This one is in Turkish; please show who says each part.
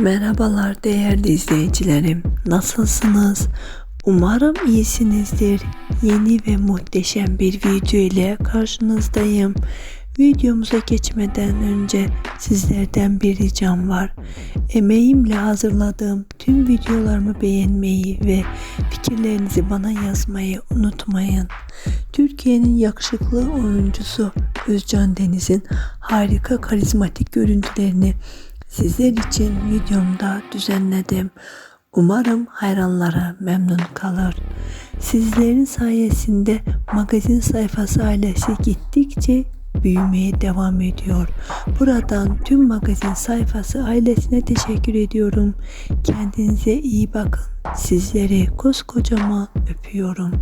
Speaker 1: Merhabalar değerli izleyicilerim. Nasılsınız? Umarım iyisinizdir. Yeni ve muhteşem bir video ile karşınızdayım. Videomuza geçmeden önce sizlerden bir ricam var. Emeğimle hazırladığım tüm videolarımı beğenmeyi ve fikirlerinizi bana yazmayı unutmayın. Türkiye'nin yakışıklı oyuncusu Özcan Deniz'in harika karizmatik görüntülerini sizler için videomda düzenledim. Umarım hayranlara memnun kalır. Sizlerin sayesinde magazin sayfası ailesi gittikçe büyümeye devam ediyor. Buradan tüm magazin sayfası ailesine teşekkür ediyorum. Kendinize iyi bakın. Sizleri koskocaman öpüyorum.